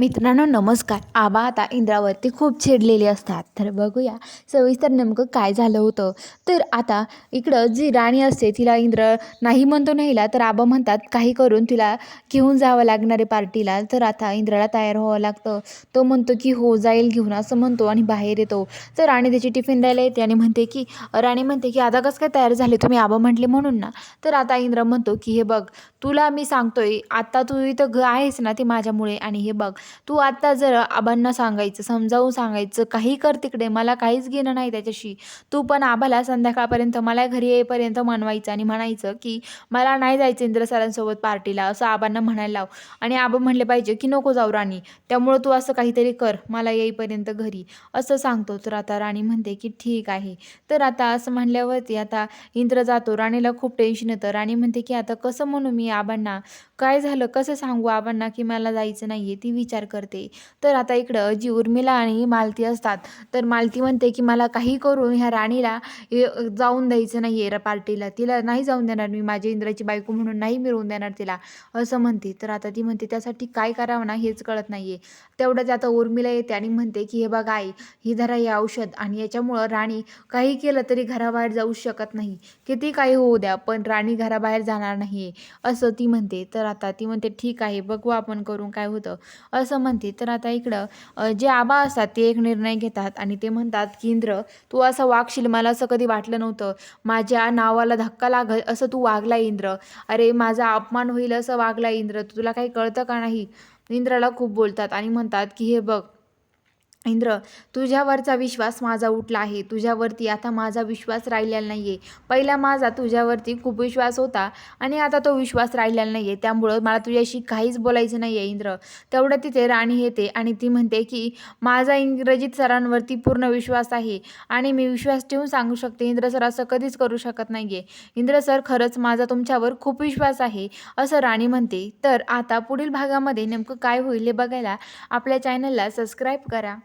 मित्रांनो नमस्कार. आबा आता इंद्रावरती खूप चिडलेले असतात. तर बघूया सविस्तर नेमकं काय झालं होतं? तर आता इकडं जी राणी असते तिला इंद्र नाही म्हणतो नाहीला तर आबा म्हणतात काही करून तिला घेऊन जावं लागणारे पार्टीला. तर आता इंद्राला तयार व्हावं लागतं. तो म्हणतो की हो जाईल घेऊन असं म्हणतो आणि बाहेर येतो. तर राणी त्याची टिफिन द्यायला येते आणि म्हणते की राणी म्हणते की आता कसं काय तयार झाले तुम्ही? आबा म्हटले म्हणून ना. तर आता इंद्र म्हणतो की हे बघ तुला मी सांगतोय आता तू इथं घ आहेस ना ते माझ्यामुळे आणि हे बघ तू आत्ता जर आबांना सांगायचं समजावून सांगायचं काही कर तिकडे मला काहीच घेणं नाही त्याच्याशी. तू पण आबाला संध्याकाळपर्यंत मला घरी येईपर्यंत मनवायचं आणि म्हणायचं की मला नाही जायचं इंद्र सरांसोबत पार्टीला असं आबांना म्हणायला लाव. आणि आबा म्हणले पाहिजे की नको जाऊ राणी त्यामुळं तू असं काहीतरी कर मला येईपर्यंत घरी. असं सांगतो तर आता राणी म्हणते की ठीक आहे. तर आता असं म्हणल्यावरती आता इंद्र जातो राणीला खूप टेन्शन येतं. राणी म्हणते की आता कसं म्हणू मी आबांना. काय झालं? कसं सांगू आबांना की मला जायचं नाही आहे ती विचार करते. तर आता इकडं जी उर्मिला आणि मालती असतात तर मालती म्हणते की मला काही करून ह्या राणीला जाऊन द्यायचं नाही आहे पार्टीला. तिला नाही जाऊन देणार मी माझ्या इंद्राची बायको म्हणून नाही मिळवून देणार तिला असं म्हणते. तर आता ती म्हणते त्यासाठी काय करावं ना हेच कळत नाही आहे तेवढंच आता उर्मिला येते आणि म्हणते की हे बघा आई ही धरा हे औषध आणि याच्यामुळं राणी काही केलं तरी घराबाहेर जाऊ शकत नाही. किती काही होऊ द्या पण राणी घराबाहेर जाणार नाही आहे असं ती म्हणते तर आता ती म्हणते ठीक आहे बघू आपण करून काय होतं. असं म्हणते. तर आता इकडं जे आबा असतात ते एक निर्णय घेतात आणि ते म्हणतात की इंद्र तू असं वागशील मला असं कधी वाटलं नव्हतं. माझ्या नावाला धक्का लागल असं तू वागला इंद्र. अरे माझा अपमान होईल असं वागला इंद्र. तुला काही कळतं का नाही? इंद्राला खूप बोलतात आणि म्हणतात की हे बघ इंद्र तुझ्यावरचा विश्वास माझा उठला आहे. तुझ्यावरती आता माझा विश्वास राहिलेला नाही आहे पहिला माझा तुझ्यावरती खूप विश्वास होता आणि आता तो विश्वास राहिलेला नाही आहे त्यामुळं मला तुझ्याशी काहीच बोलायचं नाही आहे इंद्र. तेवढं तिथे राणी येते आणि ती म्हणते की माझा इंग्रजीत सरांवरती पूर्ण विश्वास आहे आणि मी विश्वास ठेवून सांगू शकते. इंद्र सर असं कधीच करू शकत नाही आहे इंद्र सर खरंच माझा तुमच्यावर खूप विश्वास आहे असं राणी म्हणते. तर आता पुढील भागामध्ये नेमकं काय होईल हे बघायला आपल्या चॅनलला सबस्क्राईब करा.